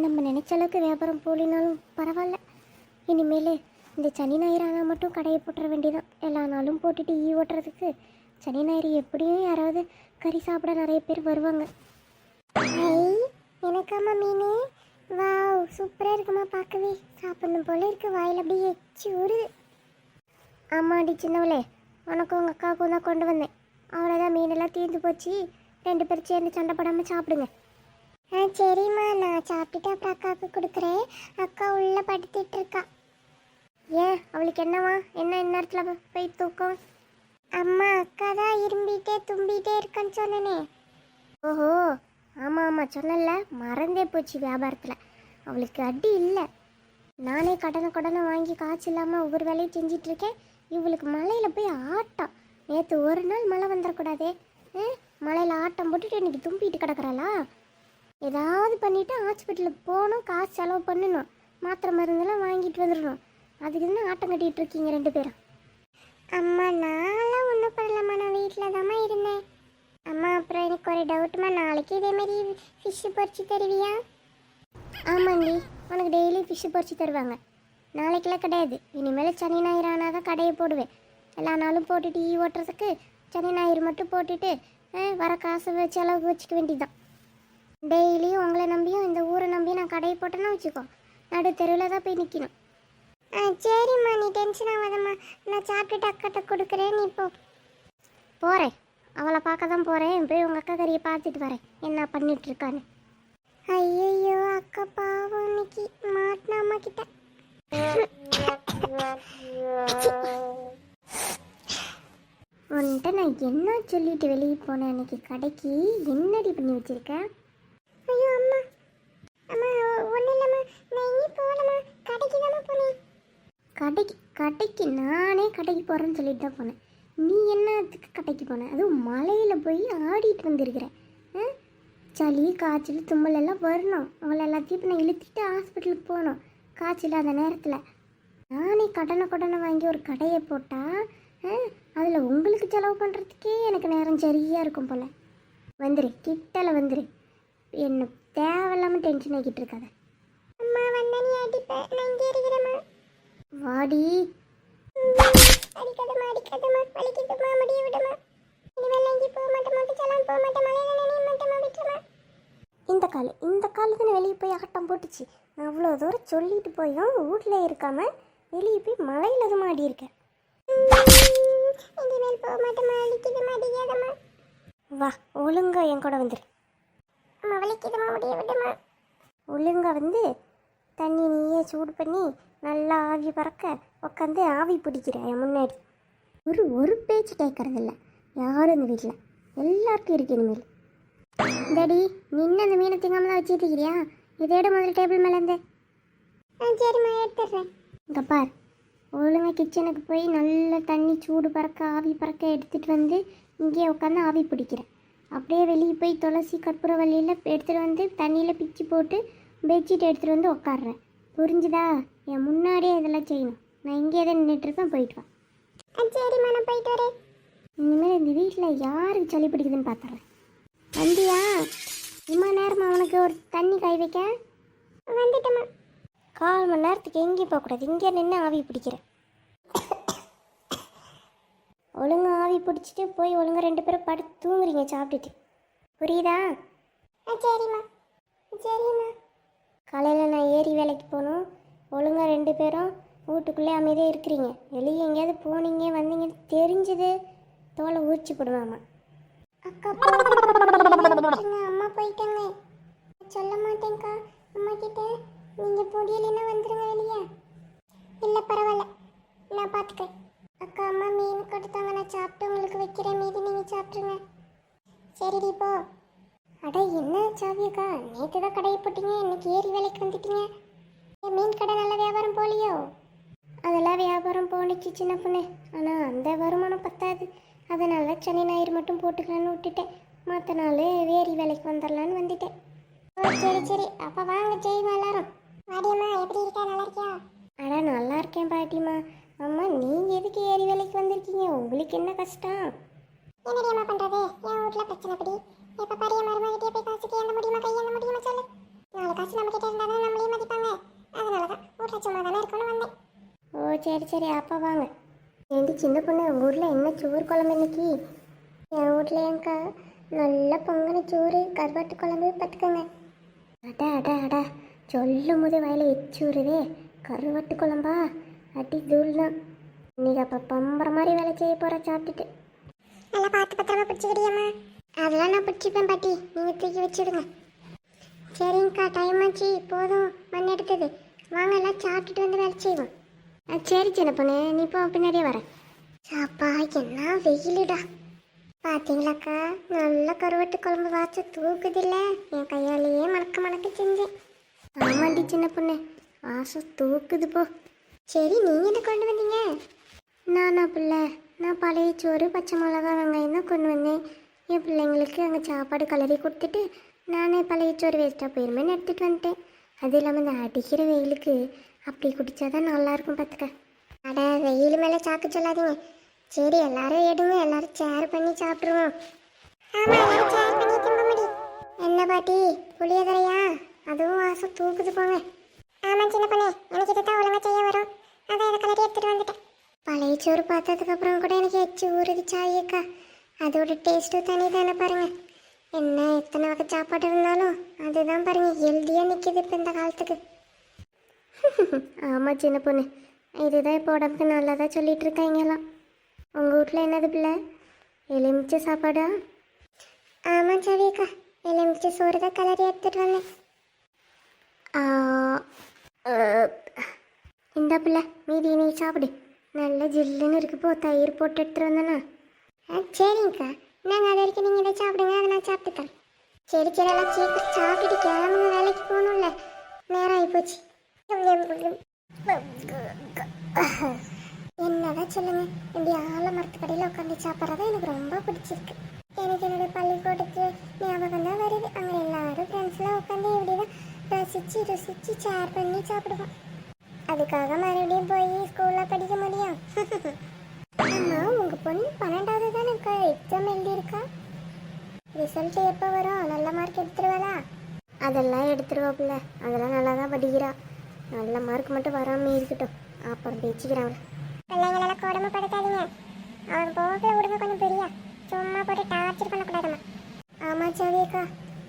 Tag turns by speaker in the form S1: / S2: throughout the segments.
S1: நம்ம நினைச்ச அளவுக்கு வியாபாரம் போலினாலும் பரவாயில்ல. இனிமேல் இந்த சனி ஞாயிறு ஆனால் மட்டும் கடையை போட்டுற வேண்டியதான் எல்லா நாளும் போட்டுட்டு ஈ ஓட்டுறதுக்கு சனி ஞாயிறு எப்படியும் யாராவது கறி சாப்பிட நிறைய பேர் வருவாங்க. எனக்காமா மீன்? வாவ் சூப்பராக இருக்குமா பார்க்கவே. சாப்பிடணும் போல இருக்கு வாயில் அப்படியே எச்சி ஊறுது ஆமாடி சின்னவளே உனக்கும் உங்கள் அக்காவுக்கும் தான் கொண்டு வந்தேன். அவ்வளோதான் மீனெல்லாம் தீர்ந்து போச்சு. ரெண்டு பேரும் சேர்ந்து சண்டை போடாமல் சாப்பிடுங்க. ஆ சரிம்மா நான் சாப்பிட்டுட்டு அப்புறம் அக்காவுக்கு கொடுக்குறேன். அக்கா உள்ளே படுத்துட்டு இருக்கா. ஏன் அவளுக்கு என்னவா என்ன இந்நேரத்தில் போய் தூக்கம்? அம்மா அக்கா தான் இரும்பிட்டே தும்பிட்டே இருக்கேன்னு சொன்னனே. ஓஹோ ஆமாம் ஆமாம் சொன்னல மறந்தே போச்சு வியாபாரத்தில். அவளுக்கு அடி இல்லை. நானே கடனை கடனை வாங்கி காசு இல்லாமல் ஒவ்வொரு வேலையும் செஞ்சிட்ருக்கேன் இவளுக்கு மலையில் போய் ஆட்டம். நேற்று ஒரு நாள் மழை வந்துடக்கூடாதே மலையில் ஆட்டம் போட்டுட்டு இன்றைக்கி தும்பிட்டு கிடக்குறாளா ஏதாவது பண்ணிட்டு ஹாஸ்பிட்டலுக்கு போகணும் காசு செலவு பண்ணணும். மாத்திரை மருந்தெல்லாம் வாங்கிட்டு வந்துடணும். அதுக்கு என்ன ஆட்டம் கட்டிட்டு இருக்கீங்க ரெண்டு பேரும்? அம்மா நான்லாம் ஒன்றும் பண்ணலம்மா. நான் வீட்டில் தாம்மா இருந்தேன். அம்மா அப்புறம் எனக்கு ஒரு டவுட்டுமா நாளைக்கு இதேமாரி ஃபிஷ்ஷு பொரிச்சு தருவியா? ஆமாண்டி உனக்கு டெய்லி ஃபிஷ்ஷு பொரிச்சு தருவாங்க. நாளைக்கெல்லாம் கிடையாது. இனிமேல் சனி ஞாயிறு ஆனால் தான் கடையை போடுவேன். எல்லா நாளும் போட்டுட்டு ஈ ஓட்டுறதுக்கு சனி ஞாயிறு மட்டும் போட்டுட்டு வர காசை செலவுக்கு வச்சுக்க வேண்டியதுதான். டெய்லியும் உங்களை நம்பியும் இந்த ஊரை நம்பியும் நான் கடையை போட்டேன்னா வச்சுக்கோ. நடு தெருவில் தான் போய் நிற்கணும் ஆ சரிம்மா நீ டென்ஷன் ஆகாதம்மா. நான் சாக்லேட் அக்காட்ட கொடுக்குறேன் நீ போ. போகிறேன் அவளை பார்க்க தான் போகிறேன் போய் உங்கள் அக்கா கறியை பார்த்துட்டு வரேன். என்ன பண்ணிகிட்ருக்கான்னு ஐயோ அக்கா பாவம் இன்னைக்கு மாட்டின அம்மா கிட்ட. உன்கிட்ட நான் என்ன சொல்லிட்டு வெளியே போனேன்? அன்னைக்கு கடைக்கு என்னடி பண்ணி வச்சிருக்கேன் ஐயோ அம்மா. அம்மா ஒன்றும் இல்லைம்மா. நான் எங்கேயும் போகலம்மா கடைக்கு தான் போனேன். கடைக்கு கடைக்கு நானே கடைக்கு போகிறேன்னு சொல்லிட்டு தான் போனேன். நீ என்னத்துக்கு கடைக்கு போனேன் அதுவும் மலையில் போய் ஆடிட்டு வந்திருக்கிற ஆ? சளி காய்ச்சல் தும்மல் எல்லாம் வரணும். அவளை எல்லாத்தையும் இப்போ நான் இழுத்துட்டு ஹாஸ்பிட்டலுக்கு போகணும். காய்ச்சல் இல்லாத நேரத்தில். நானே கடனை கடனை வாங்கி ஒரு கடையை போட்டால் அதில் உங்களுக்கு செலவு பண்ணுறதுக்கே எனக்கு நேரம் சரியாக இருக்கும் போல். வந்துரு கிட்டல வந்துரு. என்ன தேவையில்லாமல் டென்ஷன் ஆகிட்டு இருக்காத. அம்மா வந்தா நீ அடிப்பேன் நான் இங்கே இருக்கிறேம்மா. வாடி. அடிக்காதம்மா அடிக்காதம்மா. வலிக்குதும்மா. முடிய விடுமா இனிமேல் எங்கேயும் போக மாட்டேன் மட்டும் போக மாட்டேன் மலையில நினைய மாட்டேமா விட்டுமா இந்த கால் இந்த கால் வெளியே போய் ஆட்டம் போட்டுச்சு. நான் அவ்வளோ தூரம் சொல்லிட்டு போயும் வீட்டில் இருக்காம வெளியே போய் மலையில் தான் ஆடி இருக்கேன். இனிமேல் போக மாட்டேமா வலிக்குதும்மா அடிக்காதம்மா. வா ஒழுங்கா என் கூட வந்துரு. விடுமா வலிக்குதுமா முடிய விடுமா? ஒழுங்கா வந்து தண்ணி நீயே சூடு பண்ணி நல்லா ஆவி பறக்க உட்காந்து ஆவி பிடிக்கிறேன் முன்னாடி. ஒரு ஒரு பேச்சு கேட்கறதில்ல யாரும் இந்த வீட்டில் எல்லாருக்கும் இருக்கு இனிமேல். டேடி நின்று அந்த மீனை திங்காம தான் வச்சுட்டு இதோட முதல்ல டேபிள் மேலே இருந்து. சரிம்மா எடுத்துடுறேன். இங்கே பார். ஒழுங்காக கிச்சனுக்கு போய் நல்ல தண்ணி சூடு பறக்க ஆவி பறக்க எடுத்துகிட்டு வந்து இங்கேயே உட்காந்து ஆவி பிடிக்கிறேன். அப்படியே வெளியே போய் துளசி கற்பூரவல்லியில் எடுத்துகிட்டு வந்து தண்ணியில் பிச்சு போட்டு பெட்ஷீட் எடுத்துகிட்டு வந்து உட்காடுறேன் புரிஞ்சுதா? என் முன்னாடியே இதெல்லாம் செய்யணும். நான் இங்கே தான் நின்றுட்டுருப்பேன் போயிட்டு வா. சரிம்மா நான் போயிட்டு வரேன். இனிமேல் இந்த வீட்டில் யாருக்கு சளி பிடிக்குதுன்னு பார்த்துறேன். வந்தியா? இம்மா நேரமா உனக்கு ஒரு தண்ணி காய் வைக்க? வந்துட்டேம்மா கால் மணி நேரத்துக்கு எங்கேயும் போகக்கூடாது. இங்கே நின்று ஆவி பிடிக்கிறேன். ஒழுங்கா ஆவி பிடிச்சிட்டு போய் ஒழுங்கா ரெண்டு பேரும் படுத்து தூங்குறீங்க சாப்பிட்டுட்டு. புரியுதா? சரிம்மா. சரிம்மா. காலையில் நான் ஏரி வேலைக்கு போகணும். ஒழுங்கா ரெண்டு பேரும் வீட்டுக்குள்ளே அமைதியாக இருக்கிறீங்க. வெளியே எங்கேயாவது போனீங்க வந்தீங்க தெரிஞ்சது. தோலை ஊச்சி போடுவாமா அக்கா அம்மா போயிட்டாங்க. சொல்ல மாட்டேங்க்கா அம்மா கிட்ட நீங்க முடியலைன்னா வந்துருங்க வெளியே. இல்ல பரவாயில்ல. நான் பார்த்துக்கேன் அக்கா அம்மா மீன் கொடுத்தாங்க நான் சாப்பிட்டு உங்களுக்கு வைக்கிறேன். மீதி நீங்கள் சாப்பிட்ருங்க சரிடி போ. அட என்ன சாவியக்கா நேற்று தான் கடையை போட்டீங்க இன்னைக்கு ஏரி வேலைக்கு வந்துட்டீங்க. என் மீன் கடை நல்ல வியாபாரம் போலியோ? அதெல்லாம் வியாபாரம் போணுச்சு சின்ன பொண்ணு. ஆனால் அந்த வருமானம் பத்தாது. அதனால சனி ஞாயிறு மட்டும் போட்டுக்கலான்னு விட்டுட்டேன். மற்ற நாள் வேரி வேலைக்கு வந்துடலான்னு வந்துட்டேன். ஓ சரி சரி. அப்போ வாங்க ஜெய்மா எல்லாரும். பாட்டியம்மா எப்படி இருக்கா? நல்லா இருக்கியா? அட நல்லா இருக்கேன் பாட்டிம்மா. அம்மா நீங்கள் எதுக்கு ஏரி வேலைக்கு வந்திருக்கீங்க? உங்களுக்கு என்ன கஷ்டம்? என்னடியம்மா பண்ணுறது என் வீட்டில் பிரச்சனை படி. எப்போ பாரு என் மருமகிட்டே போய் காசுக்கு என்ன முடியுமா கை என்ன முடியுமா சொல்லு. நாலு காசு நம்ம கிட்ட இருந்தா தான் நம்மளையும் மதிப்பாங்க. அதனால தான் வீட்டில் சும்மா தானே இருக்கணும்னு வந்தேன். ஓ சரி சரி. அப்பா வாங்க. ஏண்டி சின்ன பொண்ணு உங்கள் ஊரில் என்ன சோறு குழம்பு இன்னைக்கு? என் வீட்டில் ஏங்கா நல்ல பொங்கன சோறு கருவாட்டு குழம்பு பார்த்துக்கோங்க. அடா அடா அடா. சொல்லும் போதே வயல எச்சு வருதே கருவாட்டு குழம்பா? அடி தூள் தான் இன்னைக்கு அப்போ பம்பர மாதிரி வேலை செய்ய போகிற சாப்பிட்டுட்டு. நல்லா பார்த்து பத்திரமா பிடிச்சிக்கிட்டியம்மா அதெல்லாம் நான் பிடிச்சிப்பேன் பாட்டி. நீங்கள் தூக்கி வச்சுடுங்க. சரிங்கக்கா டைம் ஆச்சு. போதும். மண் எடுத்தது. வாங்க எல்லாம் சாப்பிட்டுட்டு வந்து வேலை செய்வோம். ஆ சரி சின்ன பொண்ணு நீ இப்போ பின்னாடியே வரேன். சாப்பா என்ன வெயிலுடா. பார்த்தீங்களாக்கா நல்ல கருவட்டு குழம்பு வாசம் தூக்குதில்ல. என் கையாலேயே மணக்க மணக்க செஞ்சேன். ஆமாண்டி சின்ன பொண்ணு வாசம் தூக்குது போ. சரி நீங்க என்ன கொண்டு வந்தீங்க? நானா பிள்ளை நான் பழைய சோறு பச்சை மிளகா வெங்காயம் தான் கொண்டு வந்தேன். என் பிள்ளைங்களுக்கு அங்கே சாப்பாடு கலரி கொடுத்துட்டு நானே பழைய சோறு வேஸ்ட்டாக போயிருமேன்னு எடுத்துகிட்டு வந்துட்டேன். அது இல்லாமல் இந்த அடிக்கிற வெயிலுக்கு அப்படி குடிச்சாதான் நல்லா இருக்கும் பார்த்துக்க. அட வெயில் மேலே சாக்கு சொல்லாதீங்க. சரி எல்லாரும் எடுங்க எல்லாரும் ஷேர் பண்ணி சாப்பிட்ருவோம் என்ன பாட்டி புளியோதரையா? அதுவும் வாசம் தூக்குது போங்க. ஆமா சின்ன பொண்ணே. எனக்கு இதுதான் ஒழுங்கா செய்ய வரும். அதான் இதை கலட்டி எடுத்துட்டு வந்துட்டேன். பழைய சோறு பார்த்ததுக்கு அப்புறம் கூட எனக்கு எச்சு ஊறுது சாயக்கா அதோட டேஸ்ட்டும் தனி தானே பாருங்க. என்ன எத்தனை வகை சாப்பாடு இருந்தாலும் அதுதான் பாருங்க ஹெல்த்தியாக நிற்கிது இப்போ இந்த காலத்துக்கு. ஆமாம் சின்ன பொண்ணு. இதுதான் இப்போ உடம்புக்கு நல்லதாக சொல்லிட்டு இருக்காங்கலாம் உங்கள் வீட்டில் என்னது பிள்ளை? எலுமிச்சை சாப்பாடா? ஆமாம் சவியக்கா எலுமிச்சை சோறு தான் கலரி எடுத்துகிட்டு வந்தேன். ஆ, இந்தா பிள்ளை மீதி நீ சாப்பிடு நல்ல ஜில்லுன்னு இருக்கு போ தயிர் போட்டு எடுத்துட்டு வந்தேனா ஆ சரிங்கக்கா நாங்கள் அது வரைக்கும் நீங்கள் இதை சாப்பிடுங்க அதை நான் சாப்பிட்டுத்தரேன் சரி சரி எல்லாம் சீக்கிரம் சாப்பிட்டுட்டு கிளம்புங்க வேலைக்கு போகணும்ல நேரம் ஆகிப்போச்சு என்னதான் சொல்லுங்க இப்படி ஆல மரத்து கடையில் உட்காந்து சாப்பிட்றது எனக்கு ரொம்ப பிடிச்சிருக்கு எனக்கு என்னோட பள்ளிக்கூடத்து ஞாபகம் தான் வருது அங்கே எல்லாரும் ஃப்ரெண்ட்ஸ்லாம் உட்காந்து இப்படி தான் ரசித்து ருசித்து ஷேர் பண்ணி சாப்பிடுவோம் அதுக்காக மறுபடியும் போய் ஸ்கூலில் படிக்க முடியும். அம்மா உங்கள் பொண்ணு பன்னெண்டாவது தானே எக்ஸாம் எழுதியிருக்கா? ரிசல்ட் எப்போ வரும்? நல்ல மார்க் எடுத்துருவாளா? அதெல்லாம் எடுத்துருவாப்புல. அதெல்லாம் நல்லா தான் படிக்கிறா. நல்ல மார்க் மட்டும் வராமல் இருக்கட்டும். அப்புறம் பேச்சுக்கிறான் பிள்ளைங்களெல்லாம் கொடுமைப்படுத்தாதீங்க அவன் போக்கில் விடுங்க கொஞ்சம் பெரியா. சும்மா போட்டு டார்ச்சர் பண்ணக்கூடாதும்மா. ஆமாம் சவியக்கா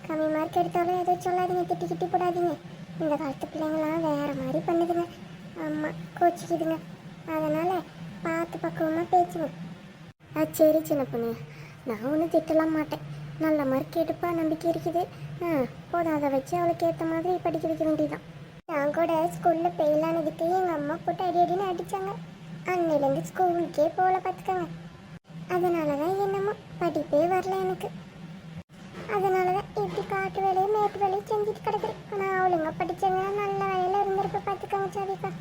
S1: கம்மி மார்க் எடுத்தாலும் எதுவும் சொல்லாதீங்க. திட்டி கிட்டி போடாதீங்க. இந்த காலத்து பிள்ளைங்களாம் வேற மாதிரி பண்ணுதுங்க. அம்மா கோச்சிக்குதுங்க. அதனால் பார்த்து பக்குவமாக பேசுங்க ஆ சரி சின்ன பொண்ணு. நான் ஒன்றும் திட்டலாம் மாட்டேன். நல்ல மார்க் எடுப்பா நம்பிக்கை இருக்குது. ஆ போதும் அதை வச்சு அவளுக்கு ஏற்ற மாதிரி படிக்க வைக்க வேண்டியதான் நான் கூட ஸ்கூலில் பெயிலானதுக்கு எங்கள் அம்மா போட்டு அடி அடின்னு அடித்தாங்க அன்னையிலேருந்து ஸ்கூலுக்கே போகல பார்த்துக்கோங்க. அதனால தான் என்னமோ படிப்பே வரல எனக்கு. அதனால தான் இப்படி காட்டு வேலையும் மேட்டு வேலையும் செஞ்சுட்டு கிடக்குறேன். ஆனால் அவளுங்க படித்தவங்க நல்ல வேலையில் இருந்திருப்ப பார்த்துக்கோங்க சாதிக்கா